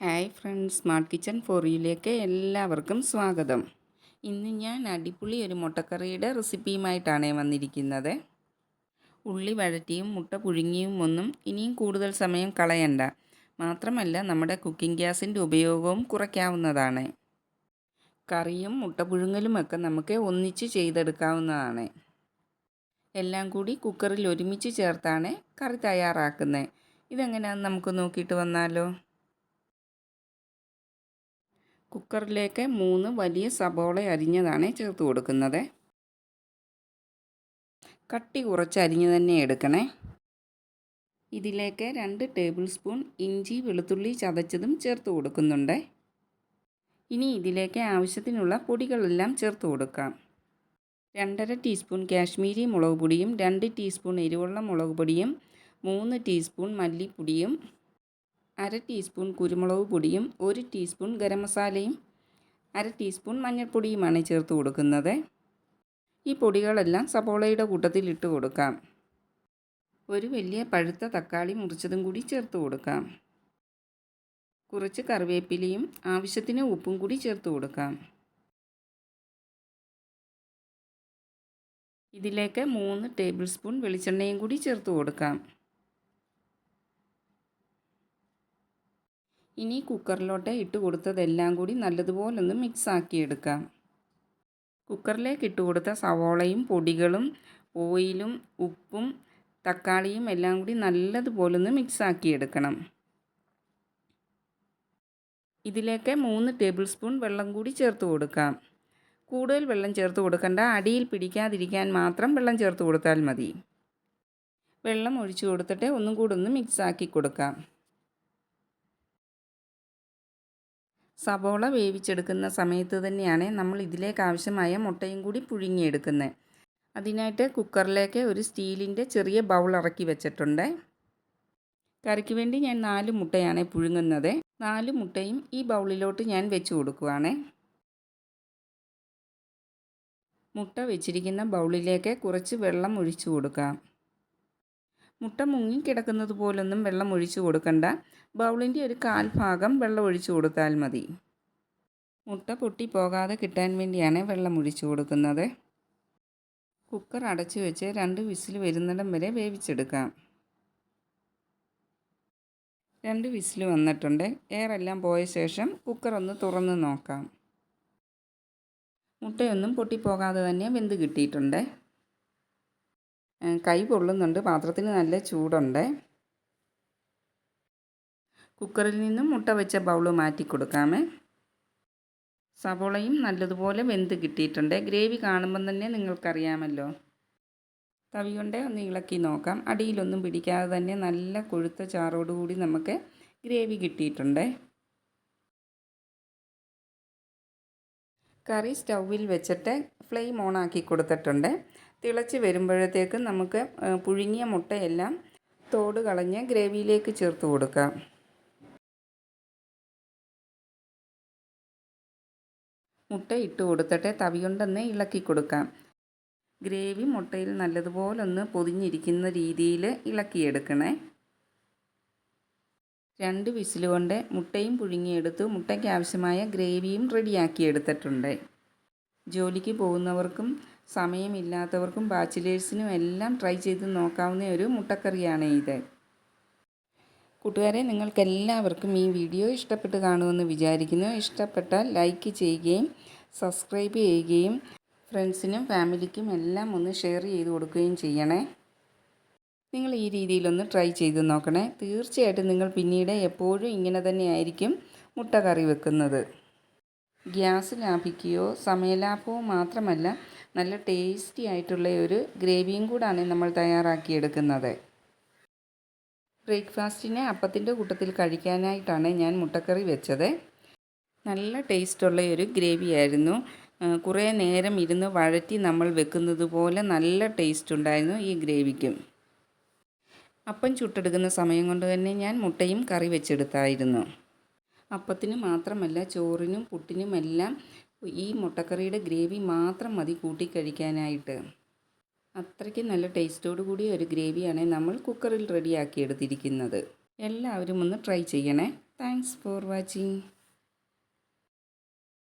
Hi friends smart kitchen ഫോറിയിലേക്ക് എല്ലാവർക്കും സ്വാഗതം. ഇന്ന് ഞാൻ അടിപൊളി ഒരു മുട്ടക്കറിയുടെ റെസിപ്പിയുമായിട്ടാണ് വന്നിരിക്കുന്നത്. ഉള്ളി വഴറ്റിയും മുട്ട പുഴുങ്ങിയും ഒന്നും ഇനിയും കൂടുതൽ സമയം കളയണ്ട. മാത്രമല്ല നമ്മുടെ കുക്കിംഗ് ഗ്യാസിന്റെ ഉപയോഗവും കുറയ്ക്കാവുന്നതാണ്. കറിയും മുട്ട പുഴുങ്ങലുമൊക്കെ നമുക്ക് ഒന്നിച്ച് ചെയ്തെടുക്കാവുന്നതാണ്. എല്ലാം കൂടി കുക്കറിൽ ഒരുമിച്ച് ചേർത്താണ് കറി തയ്യാറാക്കുന്നത്. ഇതെങ്ങനെയാണെന്ന് നമുക്ക് നോക്കിയിട്ട് വന്നാലോ? കുക്കറിലേക്ക് മൂന്ന് വലിയ സബോള അരിഞ്ഞതാണ് ചേർത്ത് കൊടുക്കുന്നത്. കട്ടി കുറച്ച് അരിഞ്ഞ് തന്നെ എടുക്കണേ. ഇതിലേക്ക് രണ്ട് ടേബിൾ സ്പൂൺ ഇഞ്ചി വെളുത്തുള്ളി ചതച്ചതും ചേർത്ത് കൊടുക്കുന്നുണ്ട്. ഇനി ഇതിലേക്ക് ആവശ്യത്തിനുള്ള പൊടികളെല്ലാം ചേർത്ത് കൊടുക്കാം. രണ്ടര ടീസ്പൂൺ കാശ്മീരി മുളക് പൊടിയും രണ്ട് ടീസ്പൂൺ എരിവുള്ള മുളക് പൊടിയും മൂന്ന് ടീസ്പൂൺ മല്ലിപ്പൊടിയും അര ടീസ്പൂൺ കുരുമുളക് പൊടിയും ഒരു ടീസ്പൂൺ ഗരം മസാലയും അര ടീസ്പൂൺ മഞ്ഞൾപ്പൊടിയുമാണ് ചേർത്ത് കൊടുക്കുന്നത്. ഈ പൊടികളെല്ലാം സബോളയുടെ കൂട്ടത്തിൽ ഇട്ട് കൊടുക്കാം. ഒരു വലിയ പഴുത്ത തക്കാളി മുറിച്ചതും കൂടി ചേർത്ത് കൊടുക്കാം. കുറച്ച് കറിവേപ്പിലയും ആവശ്യത്തിന് ഉപ്പും കൂടി ചേർത്ത് കൊടുക്കാം. ഇതിലേക്ക് മൂന്ന് ടേബിൾ സ്പൂൺ വെളിച്ചെണ്ണയും കൂടി ചേർത്ത് കൊടുക്കാം. ഇനി കുക്കറിലോട്ട് ഇട്ട് കൊടുത്തതെല്ലാം കൂടി നല്ലതുപോലെ മിക്സ് ആക്കി എടുക്കാം. കുക്കറിലേക്ക് ഇട്ട് കൊടുത്ത സവോളയും പൊടികളും ഓയിലും ഉപ്പും തക്കാളിയും എല്ലാം കൂടി നല്ലതുപോലെ ഒന്ന് മിക്സ് ആക്കി എടുക്കണം. ഇതിലേക്ക് മൂന്ന് ടേബിൾ സ്പൂൺ വെള്ളം കൂടി ചേർത്ത് കൊടുക്കാം. കൂടുതൽ വെള്ളം ചേർത്ത് കൊടുക്കണ്ട. അടിയിൽ പിടിക്കാതിരിക്കാൻ മാത്രം വെള്ളം ചേർത്ത് കൊടുത്താൽ മതി. വെള്ളം ഒഴിച്ചു കൊടുത്തിട്ട് ഒന്നും കൂടി ഒന്ന് മിക്സ് ആക്കി കൊടുക്കാം. സബോള വേവിച്ചെടുക്കുന്ന സമയത്ത് തന്നെയാണ് നമ്മൾ ഇതിലേക്ക് ആവശ്യമായ മുട്ടയും കൂടി പുഴുങ്ങിയെടുക്കുന്നത്. അതിനായിട്ട് കുക്കറിലേക്ക് ഒരു സ്റ്റീലിന്റെ ചെറിയ ബൗൾ ഇറക്കി വെച്ചിട്ടുണ്ട്. കറിക്ക് വേണ്ടി ഞാൻ നാല് മുട്ടയാണ് പുഴുങ്ങുന്നത്. നാല് മുട്ടയും ഈ ബൗളിലോട്ട് ഞാൻ വെച്ച് കൊടുക്കുവാണ്. മുട്ട വെച്ചിരിക്കുന്ന ബൗളിലേക്ക് കുറച്ച് വെള്ളം ഒഴിച്ചു കൊടുക്കാം. മുട്ട മുങ്ങി കിടക്കുന്നത് പോലൊന്നും വെള്ളം ഒഴിച്ചു കൊടുക്കണ്ട. ബൗളിന്റെ ഒരു കാൽ ഭാഗം വെള്ളം ഒഴിച്ചു കൊടുത്താൽ മതി. മുട്ട പൊട്ടി പോകാതെ കിട്ടാൻ വേണ്ടിയാണ് വെള്ളം ഒഴിച്ചു കൊടുക്കുന്നത്. കുക്കർ അടച്ചു വെച്ച് രണ്ട് വിസിൽ വരുന്നിടം വരെ വേവിച്ചെടുക്കാം. രണ്ട് വിസിൽ വന്നിട്ടുണ്ട്. എയറെല്ലാം പോയ ശേഷം കുക്കർ ഒന്ന് തുറന്ന് നോക്കാം. മുട്ടയൊന്നും പൊട്ടിപ്പോകാതെ തന്നെ വെന്ത് കിട്ടിയിട്ടുണ്ട്. കൈ പൊള്ളുന്നുണ്ട്. പാത്രത്തിന് നല്ല ചൂടുണ്ട്. കുക്കറിൽ നിന്നും മുട്ട വെച്ച ബൗൾ മാറ്റി കൊടുക്കാമേ. സവോളയും നല്ലതുപോലെ വെന്ത് കിട്ടിയിട്ടുണ്ട്. ഗ്രേവി കാണുമ്പം തന്നെ നിങ്ങൾക്കറിയാമല്ലോ. തവി കൊണ്ട് ഒന്ന് ഇളക്കി നോക്കാം. അടിയിലൊന്നും പിടിക്കാതെ തന്നെ നല്ല കൊഴുത്ത ചാറോടുകൂടി നമുക്ക് ഗ്രേവി കിട്ടിയിട്ടുണ്ട്. കറി സ്റ്റൗവിൽ വെച്ചിട്ട് ഫ്ലെയിം ഓണാക്കി കൊടുത്തിട്ടുണ്ട്. തിളച്ച് വരുമ്പോഴത്തേക്ക് നമുക്ക് പുഴുങ്ങിയ മുട്ടയെല്ലാം തോട് കളഞ്ഞ് ഗ്രേവിയിലേക്ക് ചേർത്ത് കൊടുക്കാം. മുട്ട ഇട്ട് കൊടുത്തിട്ട് തവി കൊണ്ടൊന്ന് ഇളക്കി കൊടുക്കാം. ഗ്രേവി മുട്ടയിൽ നല്ലതുപോലെ ഒന്ന് പൊതിഞ്ഞിരിക്കുന്ന രീതിയിൽ ഇളക്കിയെടുക്കണേ. രണ്ട് വിസിൽ കൊണ്ട് മുട്ടയും പുഴുങ്ങിയെടുത്തു മുട്ടയ്ക്ക് ആവശ്യമായ ഗ്രേവിയും റെഡിയാക്കിയെടുത്തിട്ടുണ്ട്. ജോലിക്ക് പോകുന്നവർക്കും സമയമില്ലാത്തവർക്കും ബാച്ചിലേഴ്സിനും എല്ലാം ട്രൈ ചെയ്ത് നോക്കാവുന്ന ഒരു മുട്ടക്കറിയാണ് ഇത്. കൂട്ടുകാരെ നിങ്ങൾക്കെല്ലാവർക്കും ഈ വീഡിയോ ഇഷ്ടപ്പെട്ട് കാണുമെന്ന് വിചാരിക്കുന്നു. ഇഷ്ടപ്പെട്ടാൽ ലൈക്ക് ചെയ്യുകയും സബ്സ്ക്രൈബ് ചെയ്യുകയും ഫ്രണ്ട്സിനും ഫാമിലിക്കും എല്ലാം ഒന്ന് ഷെയർ ചെയ്ത് കൊടുക്കുകയും ചെയ്യണേ. നിങ്ങൾ ഈ രീതിയിലൊന്ന് ട്രൈ ചെയ്ത് നോക്കണേ. തീർച്ചയായിട്ടും നിങ്ങൾ പിന്നീട് എപ്പോഴും ഇങ്ങനെ തന്നെയായിരിക്കും മുട്ട കറി വെക്കുന്നത്. ഗ്യാസ് ലാഭിക്കുകയോ സമയലാഭവും മാത്രമല്ല നല്ല ടേസ്റ്റി ആയിട്ടുള്ള ഒരു ഗ്രേവിയും കൂടാണ് നമ്മൾ തയ്യാറാക്കിയെടുക്കുന്നത്. ബ്രേക്ക്ഫാസ്റ്റിനെ അപ്പത്തിന്റെ കൂട്ടത്തിൽ കഴിക്കാനായിട്ടാണ് ഞാൻ മുട്ടക്കറി വെച്ചത്. നല്ല ടേസ്റ്റുള്ള ഒരു ഗ്രേവി ആയിരുന്നു. കുറേ നേരം ഇരുന്ന് വഴറ്റി നമ്മൾ വെക്കുന്നത് പോലെ നല്ല ടേസ്റ്റ് ഉണ്ടായിരുന്നു ഈ ഗ്രേവിക്കും. അപ്പം ചുട്ടെടുക്കുന്ന സമയം കൊണ്ട് തന്നെ ഞാൻ മുട്ടയും കറി വെച്ചെടുത്തായിരുന്നു. അപ്പത്തിന് മാത്രമല്ല ചോറിനും പുട്ടിനുമെല്ലാം ഈ മുട്ടക്കറിയുടെ ഗ്രേവി മാത്രം മതി കൂട്ടി കഴിക്കാനായിട്ട് അത്രയ്ക്ക് നല്ല ടേസ്റ്റോടു കൂടിയ ഒരു ഗ്രേവിയാണ് നമ്മൾ കുക്കറിൽ റെഡിയാക്കി എടുത്തിരിക്കുന്നത്. എല്ലാവരും ഒന്ന് ട്രൈ ചെയ്യണേ. Thanks for watching.